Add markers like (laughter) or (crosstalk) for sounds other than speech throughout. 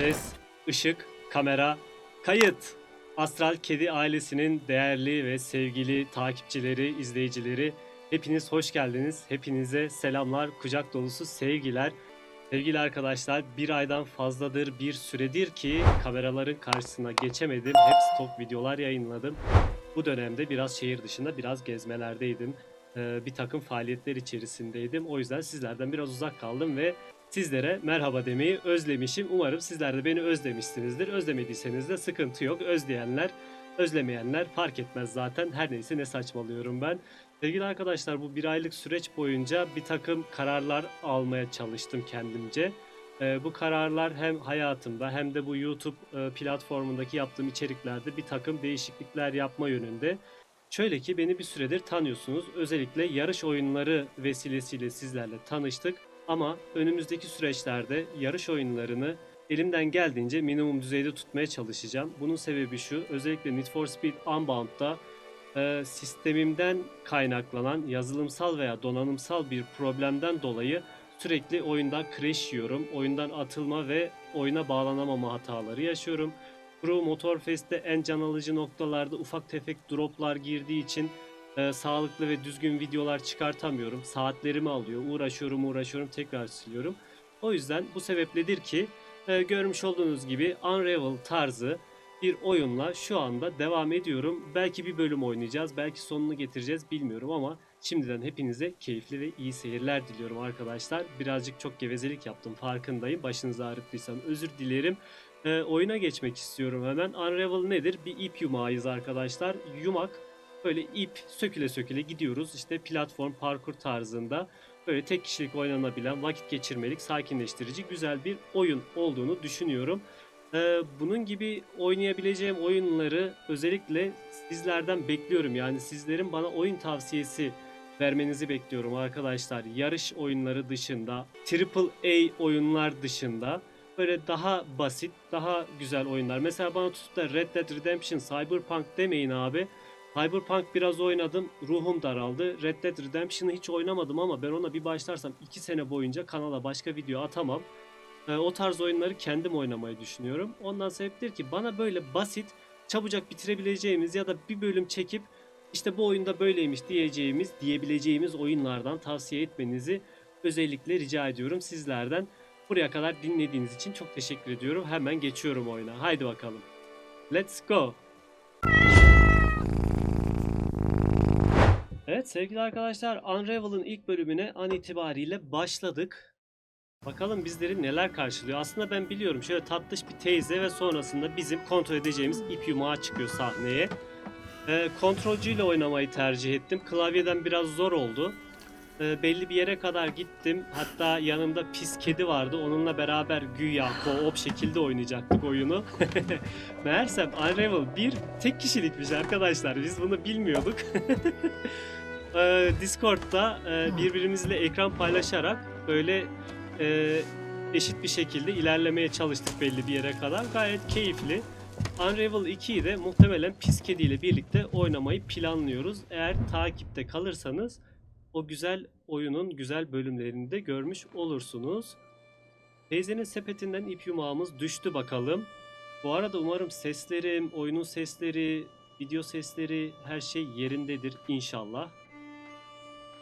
Ses, ışık, kamera, kayıt. Astral Kedi ailesinin değerli ve sevgili takipçileri, izleyicileri hepiniz hoş geldiniz. Hepinize selamlar, kucak dolusu sevgiler. Sevgili arkadaşlar bir aydan fazladır bir süredir ki kameraların karşısına geçemedim. Hep stok videolar yayınladım. Bu dönemde biraz şehir dışında biraz gezmelerdeydim. Ee, bir takım faaliyetler içerisindeydim. O yüzden sizlerden biraz uzak kaldım ve sizlere merhaba demeyi özlemişim. Umarım sizler de beni özlemişsinizdir. Özlemediyseniz de sıkıntı yok. Özleyenler, özlemeyenler fark etmez zaten. Her neyse ne saçmalıyorum ben. Sevgili arkadaşlar bu bir aylık süreç boyunca bir takım kararlar almaya çalıştım kendimce. Ee, bu kararlar hem hayatımda hem de bu YouTube e, platformundaki yaptığım içeriklerde bir takım değişiklikler yapma yönünde. Şöyle ki beni bir süredir tanıyorsunuz. Özellikle yarış oyunları vesilesiyle sizlerle tanıştık. Ama önümüzdeki süreçlerde yarış oyunlarını elimden geldiğince minimum düzeyde tutmaya çalışacağım. Bunun sebebi şu. Özellikle Need for Speed Unbound'da e, sistemimden kaynaklanan yazılımsal veya donanımsal bir problemden dolayı sürekli oyundan crash yiyorum. Oyundan atılma ve oyuna bağlanamama hataları yaşıyorum. Pro Motorfest'te en can alıcı noktalarda ufak tefek droplar girdiği için e, sağlıklı ve düzgün videolar çıkartamıyorum. Saatlerimi alıyor. Uğraşıyorum uğraşıyorum tekrar siliyorum. O yüzden bu sebepledir ki e, görmüş olduğunuz gibi Unravel tarzı bir oyunla şu anda devam ediyorum. Belki bir bölüm oynayacağız, belki sonunu getireceğiz bilmiyorum ama şimdiden hepinize keyifli ve iyi seyirler diliyorum arkadaşlar. Birazcık çok gevezelik yaptım farkındayım. Başınızı ağrıttıysam özür dilerim. E, oyuna geçmek istiyorum hemen. Unravel nedir? Bir ip yumağıyız arkadaşlar. Yumak böyle ip söküle söküle gidiyoruz. İşte platform parkur tarzında böyle tek kişilik oynanabilen vakit geçirmelik sakinleştirici güzel bir oyun olduğunu düşünüyorum. Ee, bunun gibi oynayabileceğim oyunları özellikle sizlerden bekliyorum. Yani sizlerin bana oyun tavsiyesi vermenizi bekliyorum arkadaşlar. Yarış oyunları dışında, AAA oyunlar dışında böyle daha basit, daha güzel oyunlar. Mesela bana tutup da Red Dead Redemption, Cyberpunk demeyin abi. Cyberpunk biraz oynadım, ruhum daraldı. Red Dead Redemption'ı hiç oynamadım ama ben ona bir başlarsam 2 sene boyunca kanala başka video atamam. Ee, o tarz oyunları kendim oynamayı düşünüyorum. Ondan sebeptir ki bana böyle basit, çabucak bitirebileceğimiz ya da bir bölüm çekip işte bu oyunda böyleymiş diyeceğimiz, diyebileceğimiz oyunlardan tavsiye etmenizi özellikle rica ediyorum sizlerden. Buraya kadar dinlediğiniz için çok teşekkür ediyorum. Hemen geçiyorum oyuna. Haydi bakalım. Let's go. Evet sevgili arkadaşlar Unravel'ın ilk bölümüne an itibariyle başladık. Bakalım bizleri neler karşılıyor. Aslında ben biliyorum şöyle tatlış bir teyze ve sonrasında bizim kontrol edeceğimiz ip yumağı çıkıyor sahneye. Ee, kontrolcüyle oynamayı tercih ettim. Klavyeden biraz zor oldu. Ee, belli bir yere kadar gittim. Hatta yanımda pis kedi vardı. Onunla beraber güya co-op şekilde oynayacaktık oyunu. (laughs) Meğersem Unravel bir tek kişilikmiş arkadaşlar. Biz bunu bilmiyorduk. (laughs) Ee, Discord'da e, birbirimizle ekran paylaşarak böyle e, eşit bir şekilde ilerlemeye çalıştık belli bir yere kadar. Gayet keyifli. Unravel 2'yi de muhtemelen Pis Kedi ile birlikte oynamayı planlıyoruz. Eğer takipte kalırsanız o güzel oyunun güzel bölümlerini de görmüş olursunuz. Teyzenin sepetinden ip yumağımız düştü bakalım. Bu arada umarım seslerim, oyunun sesleri, video sesleri her şey yerindedir inşallah.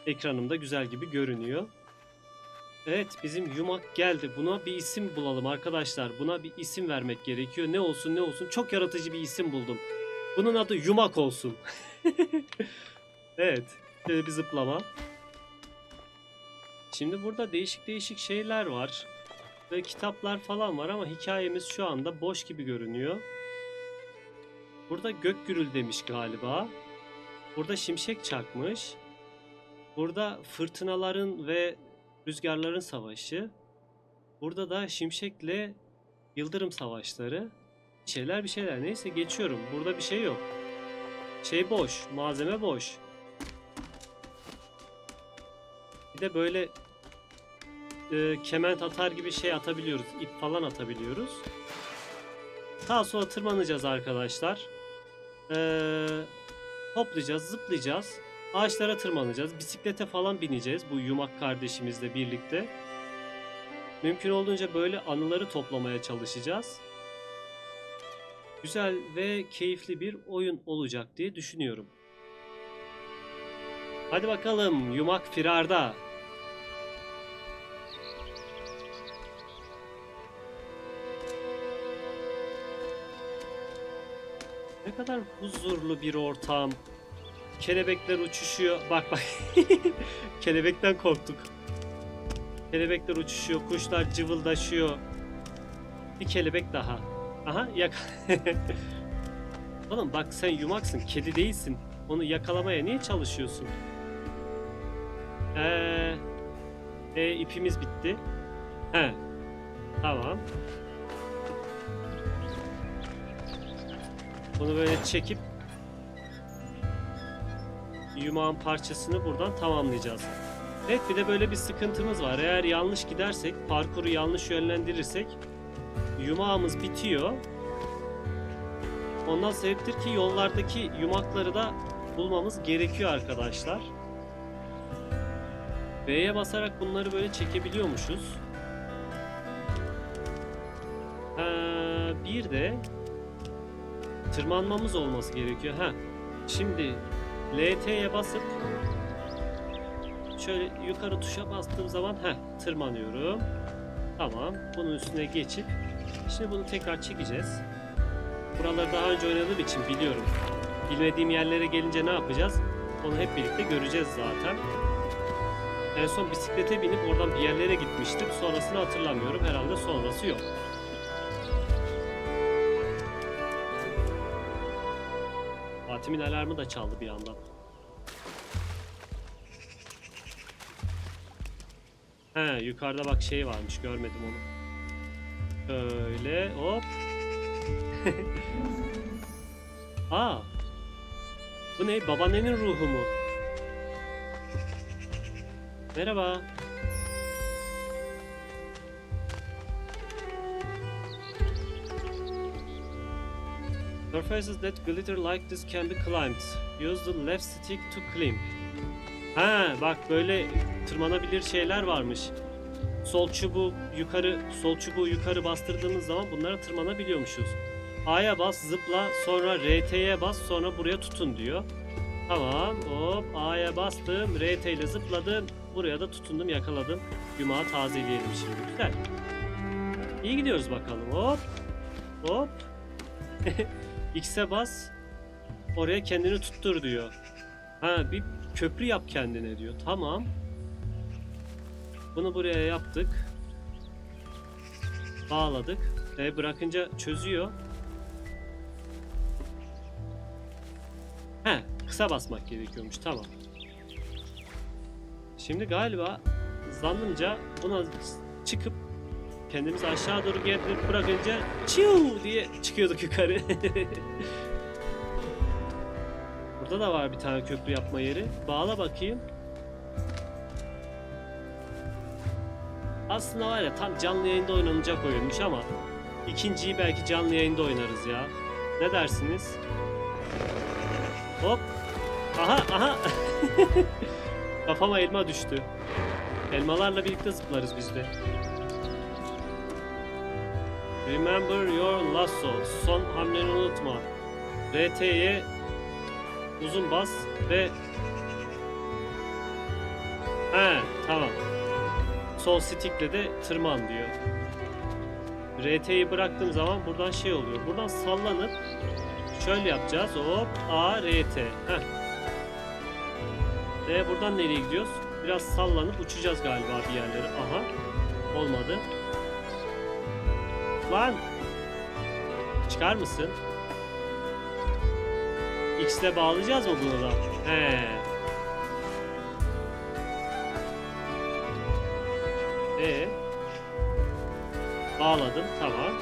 Ekranımda güzel gibi görünüyor. Evet bizim yumak geldi. Buna bir isim bulalım arkadaşlar. Buna bir isim vermek gerekiyor. Ne olsun ne olsun. Çok yaratıcı bir isim buldum. Bunun adı yumak olsun. (laughs) evet. Şöyle bir zıplama. Şimdi burada değişik değişik şeyler var. Ve kitaplar falan var ama hikayemiz şu anda boş gibi görünüyor. Burada gök gürül demiş galiba. Burada şimşek çakmış. Burada fırtınaların ve rüzgarların savaşı. Burada da şimşekle yıldırım savaşları. Bir şeyler bir şeyler. Neyse geçiyorum. Burada bir şey yok. Şey boş. Malzeme boş. Bir de böyle e, kement atar gibi şey atabiliyoruz. ip falan atabiliyoruz. Sağa sola tırmanacağız arkadaşlar. Ee, hoplayacağız, zıplayacağız. Ağaçlara tırmanacağız. Bisiklete falan bineceğiz bu yumak kardeşimizle birlikte. Mümkün olduğunca böyle anıları toplamaya çalışacağız. Güzel ve keyifli bir oyun olacak diye düşünüyorum. Hadi bakalım yumak firarda. Ne kadar huzurlu bir ortam. Kelebekler uçuşuyor. Bak bak. (laughs) Kelebekten korktuk. Kelebekler uçuşuyor, kuşlar cıvıldaşıyor. Bir kelebek daha. Aha yak. (laughs) Oğlum bak sen yumaksın, kedi değilsin. Onu yakalamaya niye çalışıyorsun? Ee, e, ipimiz bitti. He. Tamam. Bunu böyle çekip yumağın parçasını buradan tamamlayacağız. Evet bir de böyle bir sıkıntımız var. Eğer yanlış gidersek, parkuru yanlış yönlendirirsek yumağımız bitiyor. Ondan sebeptir ki yollardaki yumakları da bulmamız gerekiyor arkadaşlar. B'ye basarak bunları böyle çekebiliyormuşuz. Ha, bir de tırmanmamız olması gerekiyor. Ha. Şimdi LT'ye basıp şöyle yukarı tuşa bastığım zaman heh, tırmanıyorum. Tamam. Bunun üstüne geçip şimdi bunu tekrar çekeceğiz. Buraları daha önce oynadığım için biliyorum. Bilmediğim yerlere gelince ne yapacağız? Onu hep birlikte göreceğiz zaten. En son bisiklete binip oradan bir yerlere gitmiştim. Sonrasını hatırlamıyorum. Herhalde sonrası yok. Fatih'in alarmı da çaldı bir yandan. He yukarıda bak şey varmış görmedim onu. Şöyle hop. (laughs) Aa. Bu ne? Babaannenin ruhu mu? Merhaba. Surfaces that glitter like this can be climbed. Use the left stick to climb. Ha bak böyle tırmanabilir şeyler varmış. Sol çubuğu yukarı sol çubuğu yukarı bastırdığımız zaman bunlara tırmanabiliyormuşuz. A'ya bas, zıpla, sonra RT'ye bas, sonra buraya tutun diyor. Tamam, hop A'ya bastım, RT ile zıpladım, buraya da tutundum, yakaladım. Yumağı tazeleyelim şimdi. Güzel. İyi gidiyoruz bakalım. Hop. Hop. (laughs) X'e bas. Oraya kendini tuttur diyor. Ha bir köprü yap kendine diyor. Tamam. Bunu buraya yaptık. Bağladık. E bırakınca çözüyor. He, kısa basmak gerekiyormuş. Tamam. Şimdi galiba zannımca buna çıkıp kendimizi aşağı doğru getirip bırakınca çiu diye çıkıyorduk yukarı. (laughs) Burada da var bir tane köprü yapma yeri. Bağla bakayım. Aslında var ya tam canlı yayında oynanacak oyunmuş ama ikinciyi belki canlı yayında oynarız ya. Ne dersiniz? Hop. Aha aha. (laughs) Kafama elma düştü. Elmalarla birlikte zıplarız biz de. Remember your lasso. Son hamleni unutma. RT'ye uzun bas ve He tamam. Sol stickle de tırman diyor. RT'yi bıraktığım zaman buradan şey oluyor. Buradan sallanıp şöyle yapacağız. Hop A R T. Heh. Ve buradan nereye gidiyoruz? Biraz sallanıp uçacağız galiba bir yerlere. Aha. Olmadı. Lan. Çıkar mısın? X'le bağlayacağız mı bunu da? He. Ee. Bağladım. Tamam.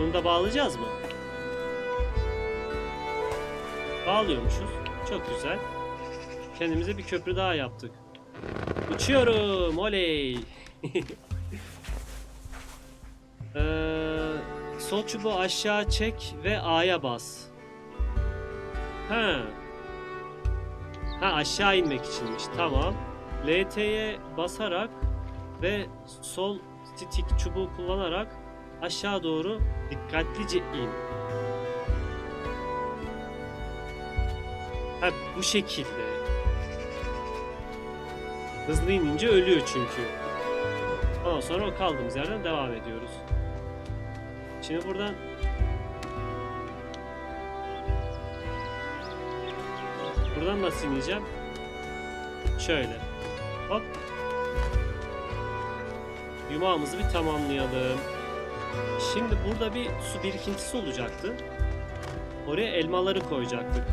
Bunu da bağlayacağız mı? Bağlıyormuşuz. Çok güzel. Kendimize bir köprü daha yaptık. Uçuyorum. Oley. (laughs) Ee, sol çubuğu aşağı çek ve A'ya bas. Ha. Ha aşağı inmek içinmiş. Tamam. LT'ye basarak ve sol stick çubuğu kullanarak aşağı doğru dikkatlice in. Ha bu şekilde. Hızlı inince ölüyor çünkü. Ondan sonra o kaldığımız yerden devam ediyoruz. Şimdi buradan Buradan nasıl ineceğim? Şöyle. Hop. Yumağımızı bir tamamlayalım. Şimdi burada bir su birikintisi olacaktı. Oraya elmaları koyacaktık.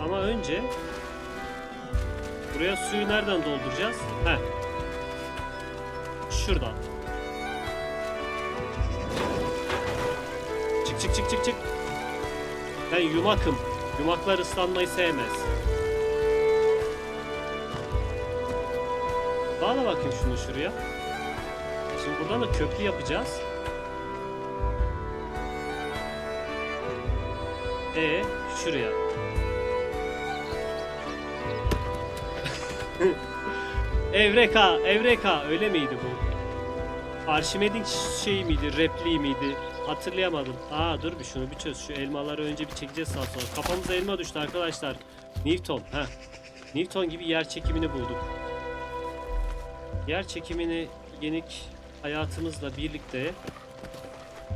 Ama önce buraya suyu nereden dolduracağız? Heh. Şuradan. Çık çık çık çık çık. Ben yumakım. Yumaklar ıslanmayı sevmez. Bağla bakayım şunu şuraya. Şimdi buradan da köprü yapacağız. E şuraya. (laughs) Evreka, Evreka öyle miydi bu? Arşimed'in şeyi miydi, repliği miydi? Hatırlayamadım. Aa dur bir şunu bir çöz. Şu elmaları önce bir çekeceğiz saat sonra. Kafamıza elma düştü arkadaşlar. Newton. ha. Newton gibi yer çekimini bulduk. Yer çekimini yenik hayatımızla birlikte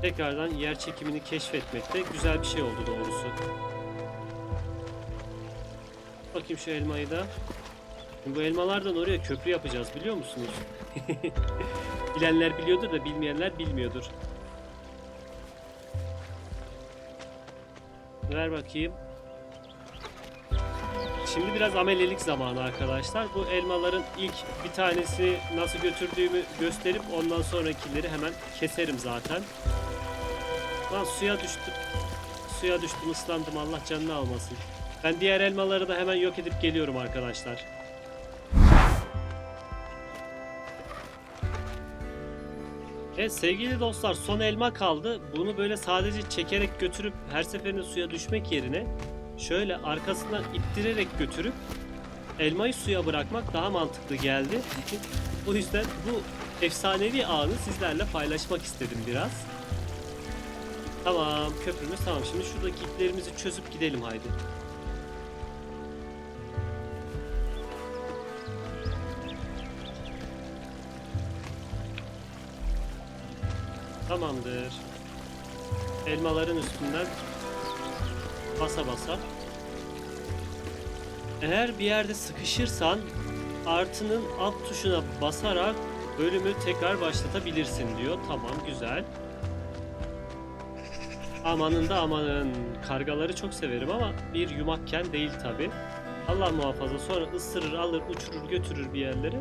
tekrardan yer çekimini keşfetmekte güzel bir şey oldu doğrusu. Bakayım şu elmayı da. Bu elmalardan oraya köprü yapacağız biliyor musunuz? (laughs) Bilenler biliyordur da bilmeyenler bilmiyordur. Ver bakayım. Şimdi biraz amelelik zamanı arkadaşlar. Bu elmaların ilk bir tanesi nasıl götürdüğümü gösterip ondan sonrakileri hemen keserim zaten. Lan suya düştüm. Suya düştüm ıslandım Allah canını almasın. Ben diğer elmaları da hemen yok edip geliyorum arkadaşlar. Evet sevgili dostlar son elma kaldı. Bunu böyle sadece çekerek götürüp her seferinde suya düşmek yerine şöyle arkasından ittirerek götürüp elmayı suya bırakmak daha mantıklı geldi. (laughs) o yüzden bu efsanevi anı sizlerle paylaşmak istedim biraz. Tamam köprümüz tamam. Şimdi şuradaki iplerimizi çözüp gidelim haydi. Tamamdır. Elmaların üstünden basa basa. Eğer bir yerde sıkışırsan artının alt tuşuna basarak bölümü tekrar başlatabilirsin diyor. Tamam güzel. Amanın da amanın. Kargaları çok severim ama bir yumakken değil tabi. Allah muhafaza sonra ısırır alır uçurur götürür bir yerlere.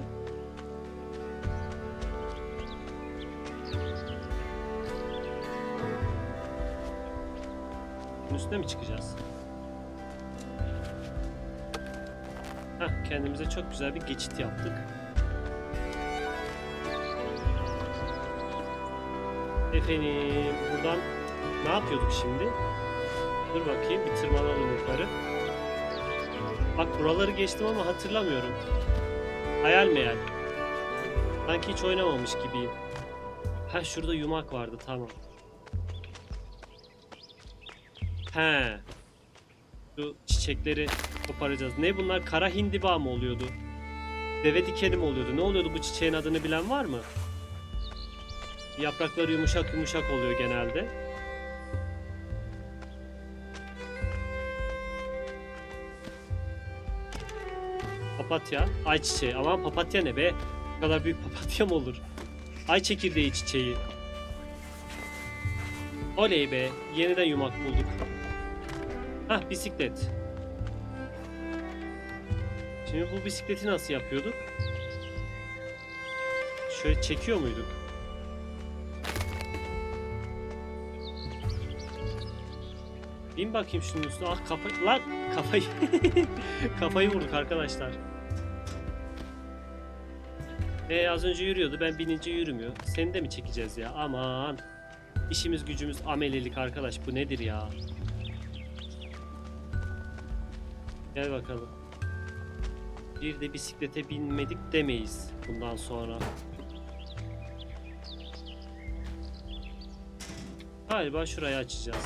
Bunun üstüne mi çıkacağız? Heh, kendimize çok güzel bir geçit yaptık. Efendim, buradan ne yapıyorduk şimdi? Dur bakayım, bir tırmanalım yukarı. Bak buraları geçtim ama hatırlamıyorum. Hayal meyal. Sanki hiç oynamamış gibiyim. Ha şurada yumak vardı, tamam. He. Şu çiçekleri koparacağız. Ne bunlar? Kara hindiba mı oluyordu? Deve dikeni mi oluyordu? Ne oluyordu bu çiçeğin adını bilen var mı? Yaprakları yumuşak yumuşak oluyor genelde. Papatya, ayçiçeği. Aman papatya ne be? Bu kadar büyük papatya mı olur? Ay çekirdeği çiçeği. Oley be, yeniden yumak bulduk. Hah bisiklet. Şimdi bu bisikleti nasıl yapıyorduk? Şöyle çekiyor muyduk? Bin bakayım şunun üstüne. Ah kafa... Lan kafayı... (laughs) kafayı vurduk arkadaşlar. E az önce yürüyordu. Ben binince yürümüyor. Seni de mi çekeceğiz ya? Aman. İşimiz gücümüz amelelik arkadaş. Bu nedir ya? Gel bakalım. Bir de bisiklete binmedik demeyiz bundan sonra. Galiba şurayı açacağız.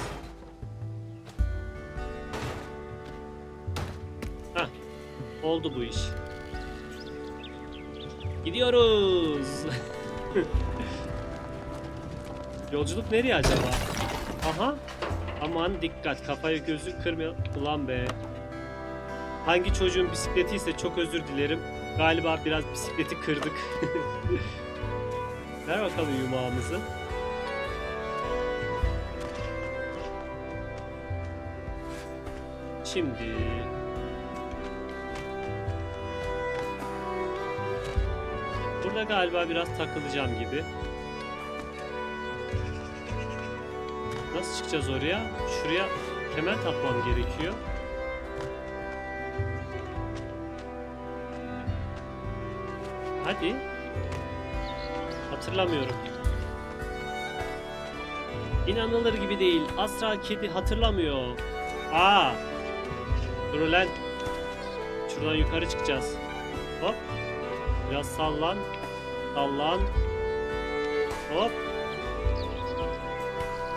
Heh. Oldu bu iş. Gidiyoruz. (laughs) Yolculuk nereye acaba? Aha. Aman dikkat kafayı gözü kırmıyor. Ulan be. Hangi çocuğun bisikleti ise çok özür dilerim. Galiba biraz bisikleti kırdık. (laughs) Ver bakalım yumağımızı. Şimdi Burada galiba biraz takılacağım gibi. Nasıl çıkacağız oraya? Şuraya kemer takmam gerekiyor. Hadi. Hatırlamıyorum. İnanılır gibi değil. Astral kedi hatırlamıyor. Aa. Dur ulan. Şuradan yukarı çıkacağız. Hop. Biraz sallan. Sallan. Hop.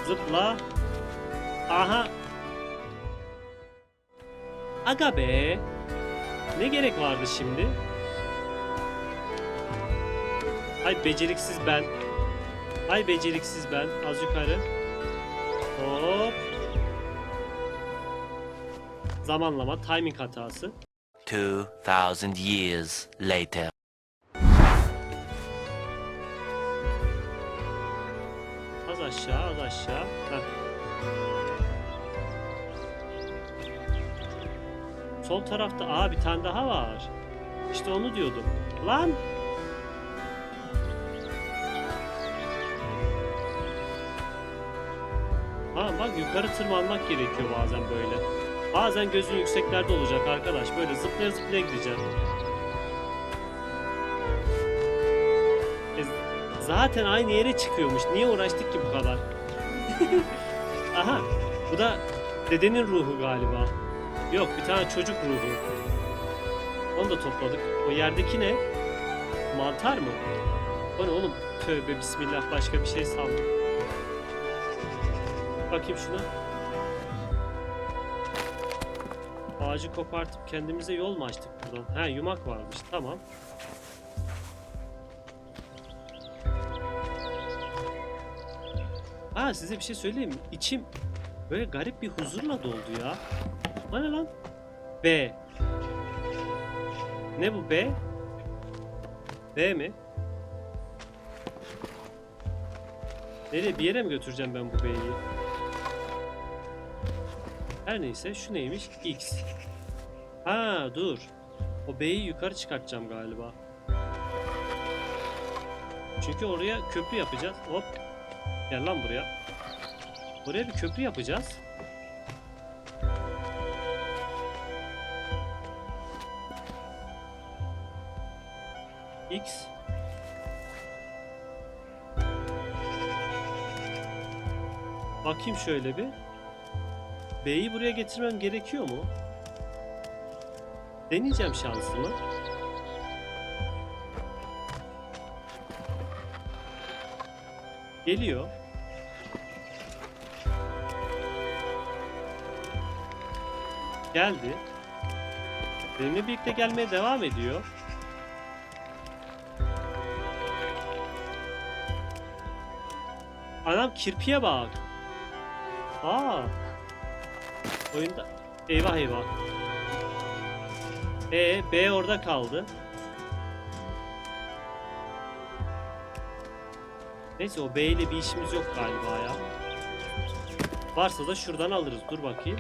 Zıpla. Aha. Aga be. Ne gerek vardı şimdi? Ay beceriksiz ben. Ay beceriksiz ben. Az yukarı. Hop. Zamanlama, timing hatası. 2,000 years later. Az aşağı, az aşağı. Heh. Sol tarafta aa bir tane daha var. İşte onu diyordum. Lan! Bak yukarı tırmanmak gerekiyor bazen böyle. Bazen gözün yükseklerde olacak arkadaş. Böyle zıplaya zıplaya gideceğim. E, zaten aynı yere çıkıyormuş. Niye uğraştık ki bu kadar? (laughs) Aha bu da dedenin ruhu galiba. Yok bir tane çocuk ruhu. Onu da topladık. O yerdeki ne? Mantar mı? O ne oğlum? Tövbe bismillah başka bir şey sandım. Bakayım şuna. Ağacı kopartıp kendimize yol mu açtık buradan? Ha yumak varmış tamam. Ha size bir şey söyleyeyim mi? İçim böyle garip bir huzurla doldu ya. Ne lan? B. Ne bu B? B mi? Nereye bir yere mi götüreceğim ben bu B'yi? Her neyse şu neymiş? X. Ha dur. O B'yi yukarı çıkartacağım galiba. Çünkü oraya köprü yapacağız. Hop. Gel lan buraya. Oraya bir köprü yapacağız. X. Bakayım şöyle bir. B'yi buraya getirmem gerekiyor mu? Deneyeceğim şansımı. Geliyor. Geldi. Benimle birlikte gelmeye devam ediyor. Anam kirpiye bak. Aa. Oyunda eyvah eyvah. E B orada kaldı. Neyse o B ile bir işimiz yok galiba ya. Varsa da şuradan alırız. Dur bakayım.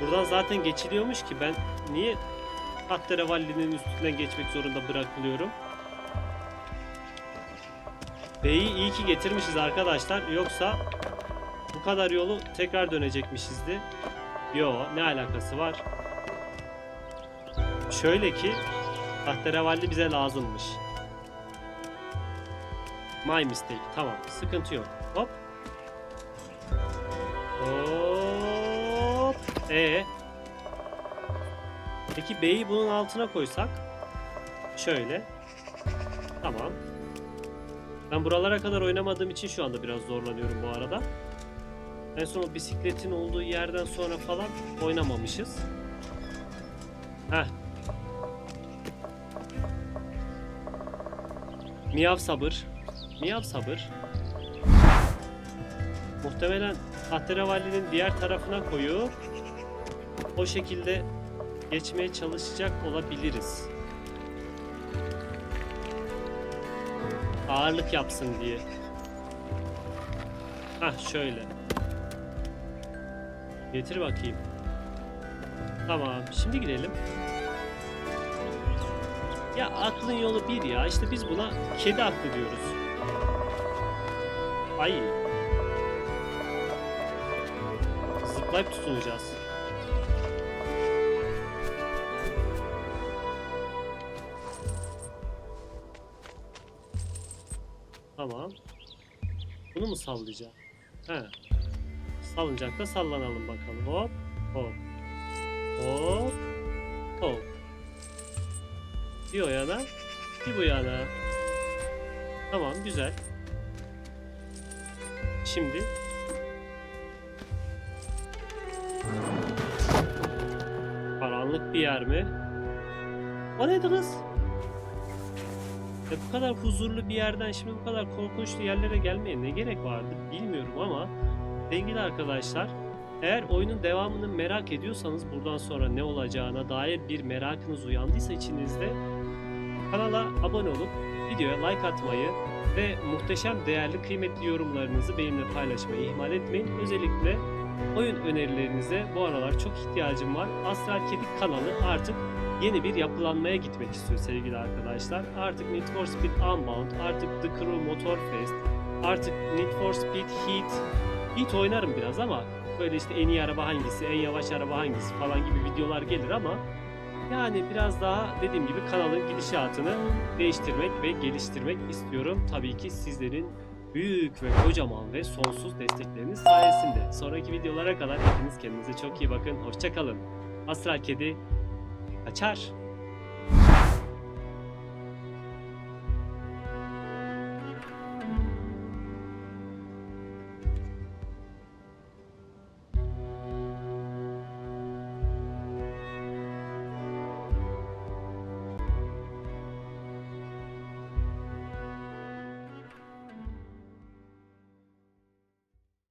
Buradan zaten geçiliyormuş ki ben niye Tahterevalli'nin üstünden geçmek zorunda bırakılıyorum? B'yi iyi ki getirmişiz arkadaşlar. Yoksa bu kadar yolu tekrar dönecekmişizdi. Yo ne alakası var? Şöyle ki Tahterevalli bize lazımmış. My mistake. Tamam. Sıkıntı yok. Hop. Hop. E. Peki B'yi bunun altına koysak. Şöyle. Tamam. Ben buralara kadar oynamadığım için şu anda biraz zorlanıyorum bu arada. En son o bisikletin olduğu yerden sonra falan oynamamışız. Heh. Miyav sabır. Miyav sabır. Muhtemelen Tahterevalli'nin diğer tarafına koyup o şekilde geçmeye çalışacak olabiliriz. Ağırlık yapsın diye. Hah şöyle. Getir bakayım. Tamam şimdi gidelim. Ya aklın yolu bir ya. İşte biz buna kedi aklı diyoruz. Ay. Zıplayıp tutunacağız. Mu sallayacağım? He. Salıncakta sallanalım bakalım. Hop. Hop. Hop. Hop. Bir o yana. Bir bu yana. Tamam güzel. Şimdi Karanlık bir yer mi? O neydi kız? Ya bu kadar huzurlu bir yerden şimdi bu kadar korkunçlu yerlere gelmeye ne gerek vardı bilmiyorum ama sevgili arkadaşlar eğer oyunun devamını merak ediyorsanız buradan sonra ne olacağına dair bir merakınız uyandıysa içinizde kanala abone olup videoya like atmayı ve muhteşem değerli kıymetli yorumlarınızı benimle paylaşmayı ihmal etmeyin. Özellikle oyun önerilerinize bu aralar çok ihtiyacım var. Astral Kedi kanalı artık yeni bir yapılanmaya gitmek istiyor sevgili arkadaşlar. Artık Need for Speed Unbound, artık The Crew Motorfest, artık Need for Speed Heat. Heat oynarım biraz ama böyle işte en iyi araba hangisi, en yavaş araba hangisi falan gibi videolar gelir ama yani biraz daha dediğim gibi kanalın gidişatını değiştirmek ve geliştirmek istiyorum. Tabii ki sizlerin büyük ve kocaman ve sonsuz destekleriniz sayesinde. Sonraki videolara kadar hepiniz kendinize çok iyi bakın. Hoşçakalın. Astral Kedi Açar.